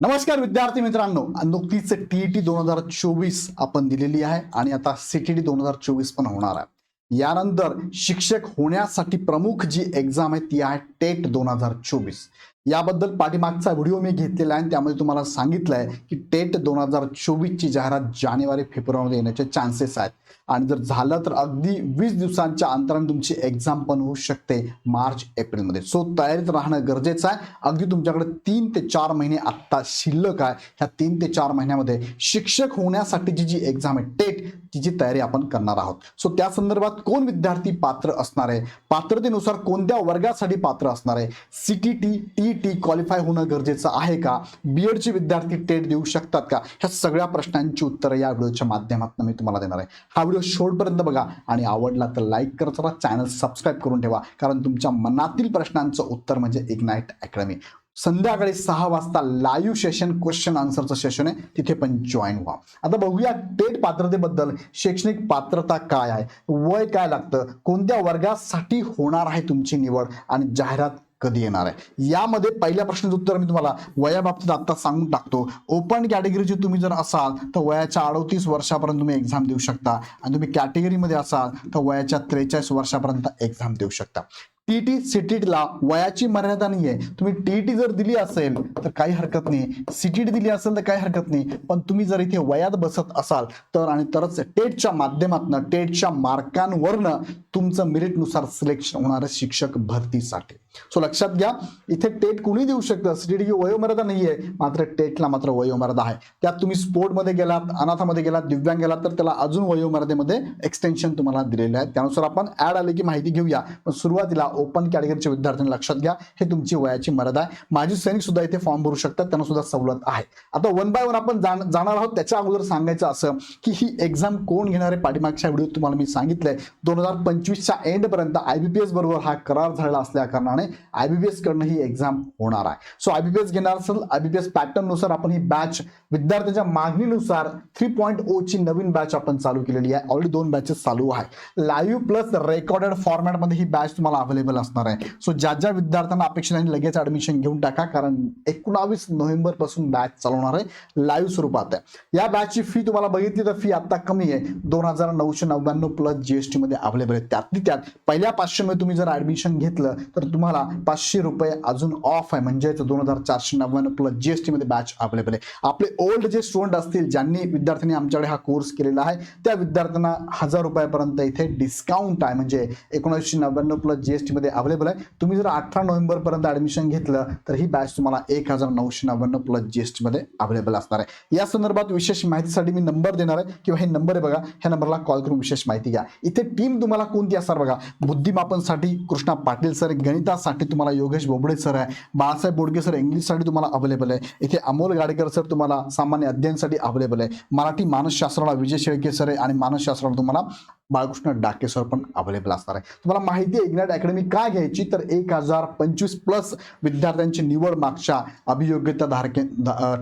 नमस्कार विद्यार्थी मित्रांनो. नुकतीच टीईटी दोन हजार चोवीस आपण दिलेली आहे आणि आता सीटीडी दोन हजार चोवीस पण होणार आहे. यानंतर शिक्षक होण्यासाठी प्रमुख जी एक्झाम आहे ती आहे टेट दोन हजार चोवीस. याबद्दल पाठीमागचा व्हिडिओ मी घेतलेला आहे आणि त्यामध्ये तुम्हाला सांगितलं आहे की टेट दोन हजार चोवीसची जाहिरात जानेवारी फेब्रुवारीमध्ये येण्याचे चान्सेस आहेत. आणि जर झालं तर अगदी वीस दिवसांच्या अंतराने तुमची एक्झाम पण होऊ शकते मार्च एप्रिलमध्ये. सो तयारीत राहणं गरजेचं आहे. अगदी तुमच्याकडे तीन ते चार महिने आत्ता शिल्लक आहे. ह्या तीन ते चार महिन्यामध्ये शिक्षक होण्यासाठीची जी एक्झाम आहे टेट तिची तयारी आपण करणार आहोत. सो त्या संदर्भात कोण विद्यार्थी पात्र असणार आहे? पात्रतेनुसार कोणत्या वर्गासाठी पात्र असणार आहे? C T T T T qualify होणं गरजेचं आहे का? बी एडचे विद्यार्थी टेट देऊ शकतात का? ह्या सगळ्या प्रश्नांची उत्तरं या व्हिडिओच्या माध्यमातून मी तुम्हाला देणार आहे. हा व्हिडिओ शेवटपर्यंत बघा आणि आवडला तर लाईक करत राहा चॅनल सबस्क्राईब करून ठेवा. कारण तुमच्या मनातील प्रश्नांचं उत्तर म्हणजे इग्नाईट अकॅडमी संध्याकाळी सहा वाजता लाईव्ह सेशन क्वेश्चन आन्सरचं सेशन आहे. तिथे पण जॉईन व्हा. आता बघूया टेट पात्रतेबद्दल शैक्षणिक पात्रता काय आहे? वय काय लागतं? कोणत्या वर्गासाठी होणार आहे तुमची निवड? आणि जाहिरात कधी येणार आहे? यामध्ये पहिल्या प्रश्नाचं उत्तर मी तुम्हाला वयाबाबतीत आता सांगून टाकतो. ओपन कॅटेगरीची तुम्ही जर असाल तर वयाच्या अडतीस वर्षापर्यंत तुम्ही एक्झाम देऊ शकता. आणि तुम्ही कॅटेगरीमध्ये असाल तर वयाच्या त्रेचाळीस वर्षापर्यंत एक्झाम देऊ शकता. टी टी सीटीटीला वयाची मर्यादा नाही आहे तुम्ही टी टी जर दिली असेल तर काही हरकत नाही. सीटीटी दिली असेल तर काही हरकत नाही. पण तुम्ही जर इथे वयात बसत असाल तर आणि तरच टेटच्या माध्यमातून टेटच्या मार्कांवरनं तुमचं मेरिटनुसार सिलेक्शन होणार शिक्षक भरतीसाठी. सो लक्षात घ्या इथे टेट कुणी देऊ शकतं. सीटीटी वयोमर्यादा नाही आहे मात्र टेटला मात्र वयोमर्यादा आहे. त्यात तुम्ही स्पोर्टमध्ये गेलात अनाथामध्ये गेलात दिव्यांग गेलात तर त्याला अजून वयोमर्यादेमध्ये एक्सटेन्शन तुम्हाला दिलेलं आहे. त्यानुसार आपण ऍड आले की माहिती घेऊया. पण सुरुवातीला ओपन कॅटेगरीच्या विद्यार्थ्यांना लक्षात घ्या. हे तुमची वयाची मर्यादा आहे. माजी सैनिक सुद्धा इथे फॉर्म भरू शकतात. त्यांना सुद्धा सवलत आहे. आता वन बाय वन आपण जाण- जाणार आहोत. त्याच्या अगोदर सांगायचं असं की ही एक्झाम कोण घेणार आहे पाठीमागच्या व्हिडिओ तुम्हाला मी सांगितलंय. दोन हजार पंचवीसच्या एंडपर्यंत आयबीपीएस बरोबर हा करार झालेला असल्या कारणाने आय आयबीपीएस कडनं ही एक्झाम होणार आहे. सो आयबीपीएस घेणार असेल आयबीपीएस पॅटर्ननुसार आपण ही बॅच विद्यार्थ्यांच्या मागणीनुसार थ्री पॉईंट ओ ची नवीन बॅच आपण चालू केलेली आहे. ऑलरेडी दोन बॅचेस चालू आहे लाईव्ह प्लस रेकॉर्डेड फॉर्मॅटमध्ये ही बॅच तुम्हाला अवेलेबल असणार आहे. सो ज्या ज्या विद्यार्थ्यांना अपेक्षा आहे लगेच ऍडमिशन घेऊन टाका कारण एकोणावीस नोव्हेंबरपासून बॅच चालवणार आहे. लाईव्ह स्वरूपात आहे. या बॅचची फी तुम्हाला बघितली तर फी आता कमी आहे. दोन हजार नऊशे नव्याण्णव प्लस जीएसटी मध्ये अवेलेबल आहे. त्यातली त्यात पहिल्या पाचशेमध्ये तुम्ही जर ऍडमिशन घेतलं तर तुम्हाला पाचशे रुपये अजून ऑफ आहे. म्हणजेच दोन हजार चारशे नव्याण्णव प्लस जीएसटी मध्ये बॅच अवेलेबल आहे. आपले ओल्ड जे स्टुडंट असतील ज्यांनी विद्यार्थ्यांनी आमच्याकडे हा कोर्स केलेला आहे त्या विद्यार्थ्यांना हजार रुपयापर्यंत इथे डिस्काउंट आहे. म्हणजे एकोणीसशे नव्याण्णव प्लस जीएसटी मध्ये अवेलेबल आहे. तुम्ही जर अठरा नोव्हेंबर पर्यंत ऍडमिशन घेतलं तर ही बॅच तुम्हाला एक हजार नऊशे नव्याण्णव प्लस जीएसटी मध्ये अवेलेबल असणार आहे. या संदर्भात विशेष माहितीसाठी मी नंबर देणार आहे. किंवा हे नंबर आहे बघा ह्या नंबरला कॉल करून विशेष माहिती घ्या. इथे टीम तुम्हाला कोणती असणार बघा? बुद्धिमापनसाठी कृष्णा पाटील सर गणिता गणितासाठी तुम्हाला योगेश बोबडे सर आहे. बाळासाहेब बोडगे सर इंग्लिशसाठी तुम्हाला अवेलेबल आहे. इथे अमोल गाडेकर सर तुम्हाला सामान्य अध्ययनसाठी अवेलेबल आहे. मराठी मानसशास्त्राला विजय शेळके सर आहे आणि मानसशास्त्राला तुम्हाला बाळकृष्ण डाके सर पण अवेलेबल असणार आहे. तुम्हाला माहिती आहे इग्नाइट अकॅडमी काय घ्यायची? तर एक हजार पंचवीस प्लस विद्यार्थ्यांची निवड मागच्या अभियोग्यता धारके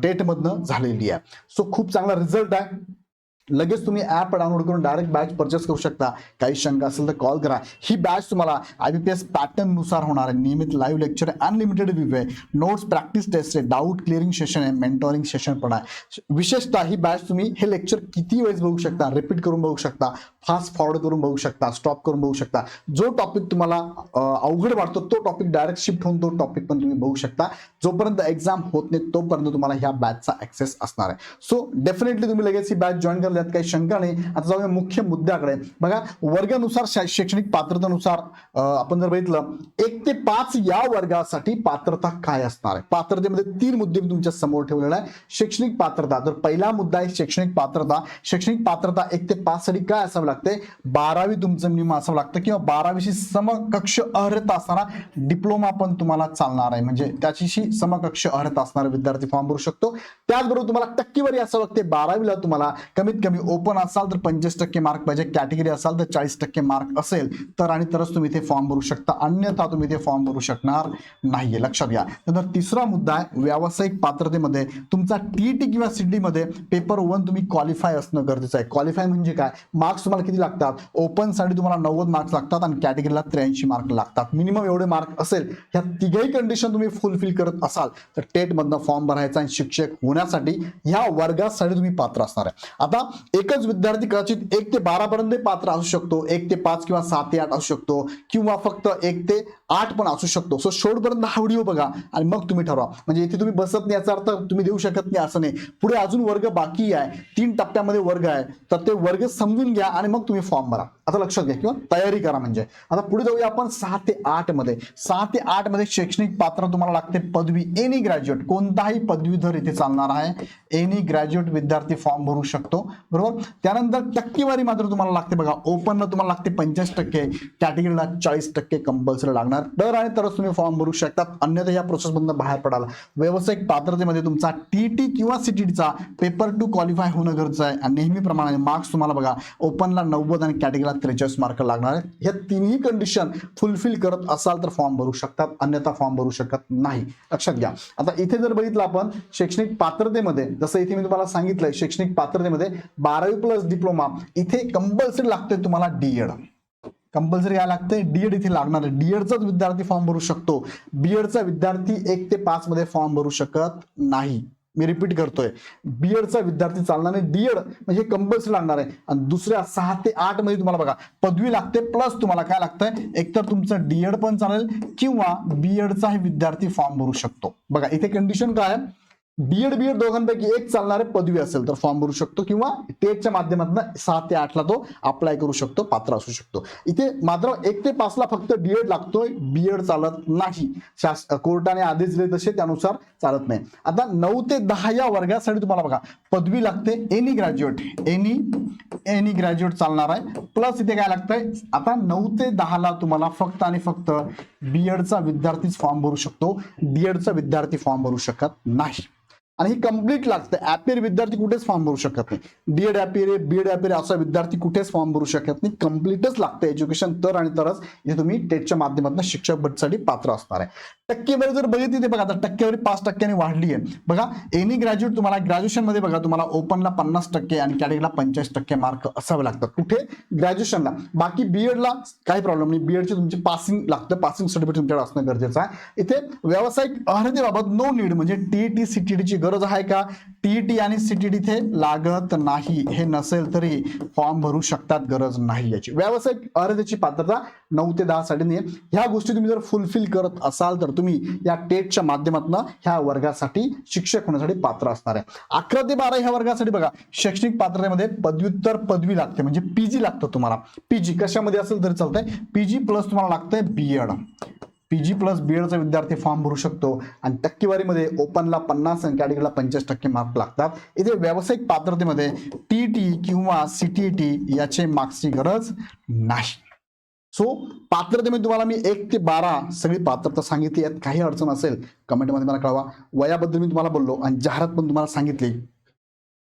टेटमधनं झालेली आहे. सो खूप चांगला रिझल्ट आहे. लगेच तुम्ही ॲप डाउनलोड करून डायरेक्ट बॅच परचेस करू शकता. काही शंका असेल तर कॉल करा. ही बॅच तुम्हाला आय बी पी एस पॅटर्ननुसार होणार आहे. नियमित लाईव्ह लेक्चर अनलिमिटेड व्ह्यू आहे. नोट्स प्रॅक्टिस टेस्ट आहे. डाऊट क्लिअरिंग सेशन आहे मेंटॉरिंग सेशन पण आहे. विशेषतः ही बॅच तुम्ही हे लेक्चर किती वेळेस बघू शकता? रिपीट करून बघू शकता. फास्ट फॉरवर्ड करून बघू शकता. स्टॉप करून बघू शकता. जो टॉपिक तुम्हाला अवघड वाटतो तो टॉपिक डायरेक्ट शिफ्ट होऊन तो टॉपिक पण तुम्ही बघू शकता. जोपर्यंत एक्झाम होत नाही, तोपर्यंत तुम्हाला ह्या बॅचचा ऍक्सेस असणार आहे. सो डेफिनेटली तुम्ही लगेच ही बॅच जॉईन करल्यात काही शंका नाही. आता जाऊया मुख्य मुद्द्याकडे. बघा वर्गानुसार शैक्षणिक पात्रतेनुसार आपण जर बघितलं एक ते पाच या वर्गासाठी पात्रता काय असणार आहे? पात्रतेमध्ये तीन मुद्दे मी तुमच्यासमोर ठेवलेला आहे शैक्षणिक पात्रता. तर पहिला मुद्दा आहे शैक्षणिक पात्रता. शैक्षणिक पात्रता एक ते पाच साठी काय असावं लागते? बारावी तुमचं मिनिमम असावं लागतं किंवा बारावीशी समकक्ष अर्हता असणारा डिप्लोमा पण तुम्हाला चालणार आहे. म्हणजे त्याच्याशी समकक्ष अर्हता असणारा विद्यार्थी फॉर्म भरू शकतो. त्याचबरोबर तुम्हाला टक्केवारी असावं लागते बारावीला तुम्हाला कमीत कमी ओपन असाल तर पंचवीस टक्के मार्क पाहिजे. कॅटेगरी असाल तर चाळीस टक्के मार्क असेल तर आणि तरच तुम्ही इथे फॉर्म भरू शकता. अन्यथा तुम्ही इथे फॉर्म भरू शकणार नाहीये. लक्षात घ्या. नंतर तिसरा मुद्दा आहे व्यावसायिक पात्रतेमध्ये तुमचा टीईटी किंवा सीडीमध्ये पेपर वन तुम्ही क्वालिफाय असणं गरजेचं आहे. क्वालिफाय म्हणजे काय? मार्क्स तुम्हाला किती लागतात? ओपनसाठी तुम्हाला नव्वद मार्क्स लागतात आणि कॅटेगरीला त्र्याऐंशी मार्क लागतात. मिनिमम एवढे मार्क असेल ह्या तिघही कंडिशन तुम्ही फुलफिल करत असाल तर टेटमधनं फॉर्म भरायचा आणि शिक्षक होण्यासाठी ह्या वर्गासाठी तुम्ही पात्र असणार आहे. आता एकच विद्यार्थी कदाचित एक ते बारा पर्यंत पात्र असू शकतो एक ते पाच किंवा सात ते आठ असू शकतो किंवा फक्त एक ते आठ पण असू शकतो. सो शेवटपर्यंत हा व्हिडिओ बघा आणि मग तुम्ही ठरवा. म्हणजे इथे तुम्ही बसत नाही याचा अर्थ तुम्ही देऊ शकत नाही असं नाही. पुढे अजून वर्ग बाकी आहे. तीन टप्प्यामध्ये वर्ग आहे. तर ते वर्ग समजून घ्या आणि मग तुम्ही फॉर्म भरा. आता लक्षात घ्या किंवा तयारी करा म्हणजे. आता पुढे जाऊया आपण सहा ते आठमध्ये. सहा ते आठमध्ये शैक्षणिक पात्र तुम्हाला लागते पदवी. एनी ग्रॅज्युएट कोणताही पदवीधर इथे चालणार आहे. एनी ग्रॅज्युएट विद्यार्थी फॉर्म भरू शकतो. बरोबर? त्यानंतर टक्केवारी मात्र तुम्हाला लागते बघा ओपनला तुम्हाला लागते पंचवीस टक्के. कॅटेगरीला चाळीस टक्के कंपल्सरी लागणार. तर आणि तरच तुम्ही फॉर्म भरू शकतात. अन्यथा या प्रोसेसमधून बाहेर पडाल. व्यावसायिक पात्रतेमध्ये तुमचा टीटी किंवा सी टीचा पेपर टू क्वालिफाय होणं गरजेचं आहे. आणि नेहमीप्रमाणे मार्क्स तुम्हाला बघा ओपनला नव्वद आणि कॅटेगरीला त्रेचाळीस मार्क लागणार आहेत. ह्या तिन्ही कंडिशन फुलफिल करत असाल तर फॉर्म भरू शकतात. अन्यथा फॉर्म भरू शकत नाही. लक्षात घ्या. आता इथे जर बघितलं आपण शैक्षणिक पात्रतेमध्ये जसं इथे मी तुम्हाला सांगितलंय शैक्षणिक पात्रतेमध्ये बारावी प्लस डिप्लोमा इथे कंपल्सरी लागतंय तुम्हाला डीएड कंपल्सरी काय लागतंय? डीएड इथे लागणार आहे. डीएडचाच विद्यार्थी फॉर्म भरू शकतो. बीएडचा विद्यार्थी एक ते पाच मध्ये फॉर्म भरू शकत नाही. मी रिपीट करतोय. बीएडचा विद्यार्थी चालणार नाही डीएड म्हणजे कंपल्सरी लागणार आहे. आणि दुसऱ्या सहा ते आठमध्ये तुम्हाला बघा पदवी लागते प्लस तुम्हाला काय लागतंय? एकतर तुमचं डीएड पण चालेल किंवा बीएडचाही विद्यार्थी फॉर्म भरू शकतो. बघा इथे कंडिशन काय आहे? बीएड बीएड दोघांपैकी एक चालणारे पदवी असेल तर फॉर्म भरू शकतो किंवा टेटच्या माध्यमातून सहा ते आठला तो अप्लाय करू शकतो पात्र असू शकतो. इथे मात्र एक ते पाचला फक्त डीएड लागतोय बीएड चालत नाही. शास कोर्टाने आदेश दिले तसे त्यानुसार चालत नाही. आता नऊ ते दहा या वर्गासाठी तुम्हाला बघा पदवी लागते any graduate any any graduate चालणार आहे. प्लस इथे काय लागतंय आता नऊ ते दहाला तुम्हाला फक्त आणि फक्त बीएडचा विद्यार्थीच फॉर्म भरू शकतो. डीएडचा विद्यार्थी फॉर्म भरू शकत नाही. आणि ही कंप्लीट लागतं. ऍपियर विद्यार्थी कुठेच फॉर्म भरू शकत नाही. डीएड ऍपियर आहे बीएड ऍपियर असा विद्यार्थी कुठेच फॉर्म भरू शकत नाही. कम्प्लीटच लागतं. एज्युकेशन तर आणि तरच हे तुम्ही टेटच्या माध्यमातून शिक्षक भटसाठी पात्र असणार आहे. टक्केवारी जर बघितली ते बघा आता टक्केवारी पाच टक्क्यांनी वाढली आहे. बघा एनी ग्रॅज्युएट तुम्हाला ग्रॅज्युएशनमध्ये बघा तुम्हाला ओपनला पन्नास टक्के आणि कॅटेगरीला पंचाळीस टक्के मार्क असावे लागतात. कुठे? ग्रॅज्युएशनला बाकी बीएडला काही प्रॉब्लेम नाही. बीएडचे तुमचे पासिंग लागतं. पासिंग सर्टिफिकेट तुमच्याकडे असणं गरजेचं आहे. इथे व्यावसायिक अर्हतेबाबत नो नीड म्हणजे टीईटी सीटीडीची गरज आहे का? टीईटी आणि सीटीडी इथे लागत नाही. हे नसेल तरी फॉर्म भरू शकतात गरज नाही याची. व्यावसायिक अर्हतेची पात्रता नऊ ते दहा साडेने ह्या गोष्टी तुम्ही जर फुलफिल करत असाल तर तुम्ही या टेटच्या माध्यमातून ह्या वर्गासाठी शिक्षक होण्यासाठी पात्र असणार आहे. अकरा ते बारा ह्या वर्गासाठी बघा शैक्षणिक पात्रतेमध्ये पदव्युत्तर पदवी लागते म्हणजे पीजी लागतं तुम्हाला. पीजी कशामध्ये असेल तरी चालतंय. पीजी प्लस तुम्हाला लागतंय बीएड पीजी प्लस बीएडचा विद्यार्थी फॉर्म भरू शकतो. आणि टक्केवारीमध्ये ओपनला पन्नास आणि कॅटेगरीला पंचवीस टक्के मार्क लागतात. इथे व्यावसायिक पात्रतेमध्ये टीटी किंवा सीटीटी याचे मार्क्सची गरज नाही. सो पात्रतेमध्ये तुम्हाला मी एक ते बारा सगळी पात्रता सांगितली यात काही अडचण असेल कमेंटमध्ये मला कळवा. वयाबद्दल मी तुम्हाला बोललो आणि जाहिरात पण तुम्हाला सांगितली.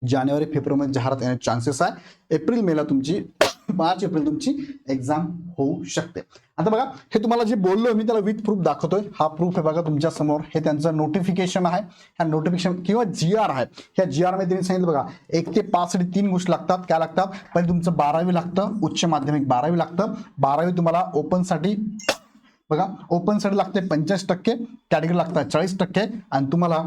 जानेवारी फेब्रुवारीमध्ये जाहिरात येण्याचे चान्सेस आहे. एप्रिल मेला तुमची मार्च एप्रिल तुमची एक्झाम होऊ शकते. आता बघा हे तुम्हाला जे बोललो मी त्याला विथ प्रूफ दाखवतोय. हा प्रूफ आहे बघा तुमच्यासमोर. हे त्यांचं नोटिफिकेशन आहे. ह्या नोटिफिकेशन किंवा जी आर आहे. ह्या जी आरमध्ये त्यांनी सांगितलं बघा एक ते पाच साठी तीन गोष्टी लागतात. काय लागतात? पहिले तुमचं बारावी लागतं उच्च माध्यमिक बारावी लागतं. बारावी तुम्हाला ओपनसाठी बघा ओपनसाठी लागते पंचाळीस टक्के कॅटेगरी लागतात चाळीस टक्के आणि तुम्हाला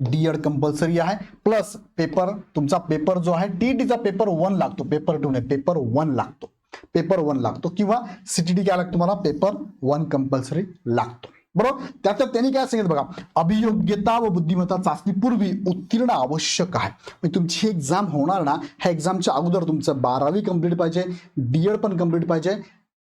डी एड कंपल्सरी आहे. प्लस पेपर तुमचा पेपर जो आहे टीईटीचा पेपर वन लागतो. पेपर टू नाही पेपर वन लागतो. पेपर वन लागतो किंवा सीटीडी काय लागतो तुम्हाला पेपर वन कंपल्सरी लागतो. बरोबर? त्यात त्यांनी काय सांगितलं बघा अभियोग्यता व बुद्धिमत्ता चाचणीपूर्वी उत्तीर्ण आवश्यक आहे. म्हणजे तुमची एक्झाम होणार ना ह्या एक्झामच्या अगोदर तुमचं बारावी कंप्लीट पाहिजे डीएड पण कंप्लीट पाहिजे.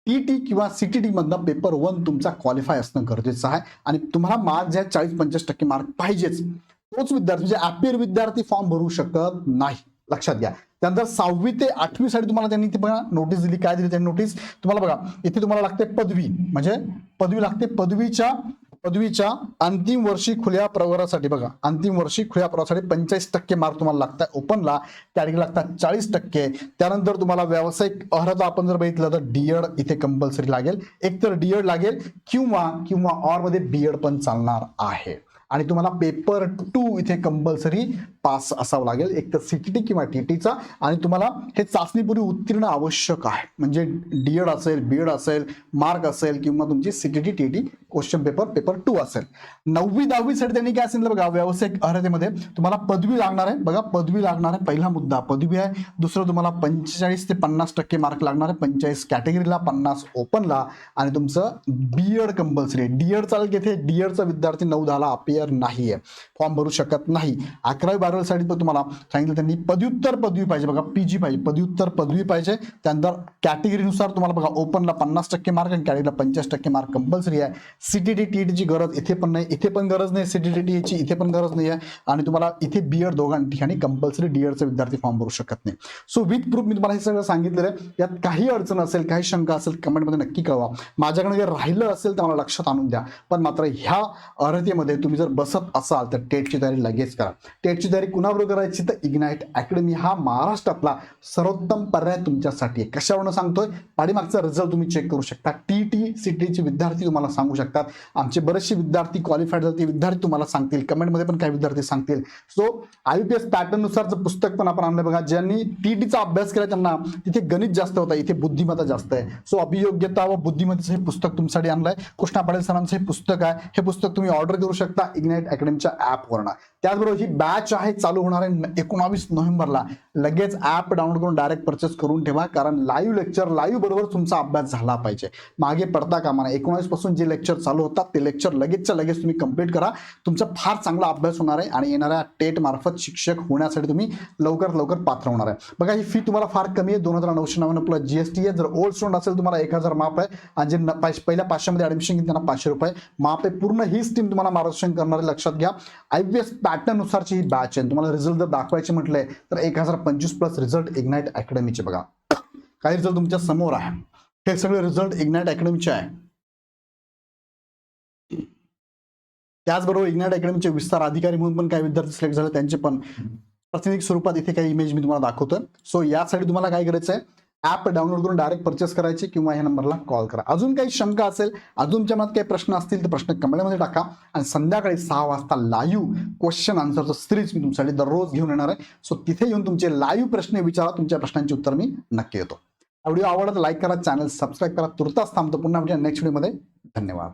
टीटी किंवा सीटीटी टीमधनं पेपर वन तुमचा क्वालिफाय असणं गरजेचं आहे आणि तुम्हाला मार्क जे आहे चाळीस पंचाळीस टक्के मार्क पाहिजेच. तोच विद्यार्थी म्हणजे ॲपियर विद्यार्थी फॉर्म भरू शकत नाही. लक्षात घ्या. त्यानंतर सहावी ते आठवी साठी तुम्हाला त्यांनी ते बघा नोटीस दिली. काय दिली त्यांनी नोटीस तुम्हाला बघा इथे तुम्हाला लागते पदवी. म्हणजे पदवी लागते पदवीच्या पदवीच्या अंतिम वर्षी खुल्या प्रवारासाठी बघा. अंतिम वर्षी खुल्या प्रवर्गासाठी पंचेचाळीस टक्के मार्क तुम्हाला लागतात ओपनला त्या ठिकाणी लागतात चाळीस टक्के. त्यानंतर तुम्हाला व्यावसायिक अर्हता आपण जर बघितलं तर डीएड इथे कंपल्सरी लागेल. एकतर डीएड लागेल किंवा किंवा ऑरमध्ये बीएड पण चालणार आहे. आणि तुम्हाला पेपर टू इथे कंपल्सरी पास असावं लागेल. एक तर सीटीटी किंवा टीटीचा आणि तुम्हाला हे चाचणीपूर्वी उत्तीर्ण आवश्यक आहे. म्हणजे डीएड असेल बीएड असेल मार्क असेल किंवा तुमची CTT TT question paper paper two असेल. नववी दहावीसाठी त्यांनी काय सांगितलं बघा व्यावसायिक अर्हतेमध्ये. तुम्हाला पदवी लागणार आहे. बघा पदवी लागणार आहे. पहिला मुद्दा पदवी आहे. दुसरं तुम्हाला पंचेचाळीस ते पन्नास टक्के मार्क लागणार आहे. पंचेचाळीस कॅटेगरीला पन्नास ओपनला आणि तुमचं बीएड कंपल्सरी डीएड चालेल की इथे डीएडचा विद्यार्थी नऊ दहाला अपियर नाही आहे फॉर्म भरू शकत नाही. अकरावी बारावीसाठी पण तुम्हाला सांगितलं त्यांनी पदव्युत्तर पदवी पाहिजे. बघा पीजी पाहिजे. पदव्युत्तर पदवी पाहिजे. त्यानंतर कॅटेगरीनुसार तुम्हाला बघा ओपनला पन्नास टक्के मार्क आणि कॅटेगरीला पंचाळीस टक्के मार्क कंपल्सरी आहे. सीटीटी टीटीची गरज इथे पण नाही इथे पण गरज नाही सीटीटी टीची इथे पण गरज नाही आहे आणि तुम्हाला इथे बीएड दोघां ठिकाणी कंपल्सरी डीएडचा विद्यार्थी फॉर्म भरू शकत नाही. सो विथ प्रूफ मी तुम्हाला हे सगळं सांगितलेलं आहे. यात काही अडचण असेल काही शंका असेल कमेंटमध्ये नक्की कळवा. माझ्याकडे जर राहिलं असेल तर मला लक्षात आणून द्या. पण मात्र ह्या अर्हतेमध्ये तुम्ही जर बसत असाल तर टेटची तयारी लगेच करा. टेटची तयारी कुणाबरोबर करायची तर इग्नाइट अकॅडमी हा महाराष्ट्रातला सर्वोत्तम पर्याय तुमच्यासाठी आहे. कशावरून सांगतोय? पाठीमागचा रिझल्ट तुम्ही चेक करू शकता. टी टी सी टीचे विद्यार्थी तुम्हाला सांगू शकता शकतात आमचे बरेचसे विद्यार्थी क्वालिफाईड झाले. ते विद्यार्थी तुम्हाला सांगतील. कमेंटमध्ये पण काही विद्यार्थी सांगतील. सो आय पी एस पॅटर्ननुसारचं पुस्तक पण आपण आणलं बघा ज्यांनी टीटीचा अभ्यास केला त्यांना तिथे गणित जास्त होता इथे बुद्धिमत्ता जास्त आहे. सो अभियोग्यता व बुद्धिमत्तेचं हे पुस्तक तुमच्यासाठी आणलंय. कृष्णा पाटील सरांचं हे पुस्तक आहे. हे पुस्तक तुम्ही ऑर्डर करू शकता इग्नाइट अकॅडमीच्या ॲपवरनं त्याचबरोबर ही बॅच आहे चालू होणार आहे एकोणावीस नोव्हेंबरला. लगेच ॲप डाउनलोड करून डायरेक्ट परचेस करून ठेवा कारण लाईव्ह लेक्चर लाईव्ह बरोबर तुमचा अभ्यास झाला पाहिजे. मागे पडता कामा नये. एकोणावीसपासून जे लेक्चर चालू होतात. ते लेक्चर लगेचच्या लगेच तुम्ही कंप्लीट करा. तुमचा फार चांगला अभ्यास होणार आहे आणि येणाऱ्या टेट मार्फत शिक्षक होण्यासाठी तुम्ही लवकरात लवकर पात्र होणार आहे. बघा ही फी तुम्हाला फार कमी आहे. दोन हजार नऊशे नव्याण्णव प्लस जीएसटी आहे. जर ओल्ड स्टुडंट असेल तुम्हाला एक हजार माफ आहे. आणि जे पहिल्या पाचशेमध्ये ऍडमिशन घेतील त्यांना पाचशे रुपये माफ आहे. पूर्ण हीच टीम तुम्हाला मार्गदर्शन करणार आहे. लक्षात घ्या. आय पी एस पॅटर्ननुसारची ही बॅच आहे. तुम्हाला रिझल्ट जर दाखवायचे म्हटले तर एक हजार पंचवीस प्लस रिझल्ट इग्नाइट अकॅडमीचे बघा. काही रिझल्ट तुमच्यासमोर आहे? हे सगळे रिझल्ट इग्नाइट अकॅडमीचे आहे. त्याचबरोबर इग्नाइट अकॅडमीचे विस्तार अधिकारी म्हणून पण काही विद्यार्थी सिलेक्ट झाले त्यांचे पण प्रातिनिधिक स्वरूपात इथे काही इमेज मी तुम्हाला दाखवतोय. सो यासाठी तुम्हाला काय करायचं आहे? ॲप डाउनलोड करून डायरेक्ट परचेस करायची किंवा ह्या नंबरला कॉल करा. अजून काही शंका असेल अजून तुमच्या मनात काही प्रश्न असतील तर प्रश्न कमेंटमध्ये टाका. आणि संध्याकाळी सहा वाजता लाईव्ह क्वेश्चन आन्सरचं सिरीज मी तुमच्यासाठी दररोज घेऊन येणार आहे. सो तिथे येऊन तुमचे लाईव्ह प्रश्न विचारा. तुमच्या प्रश्नांची उत्तर मी नक्की येतो व्हिडिओ आवडत लाईक करा चॅनल सबस्क्राईब करा. तुर्तास थांबतो पुन्हा म्हणजे नेक्स्ट व्हिडिओमध्ये धन्यवाद.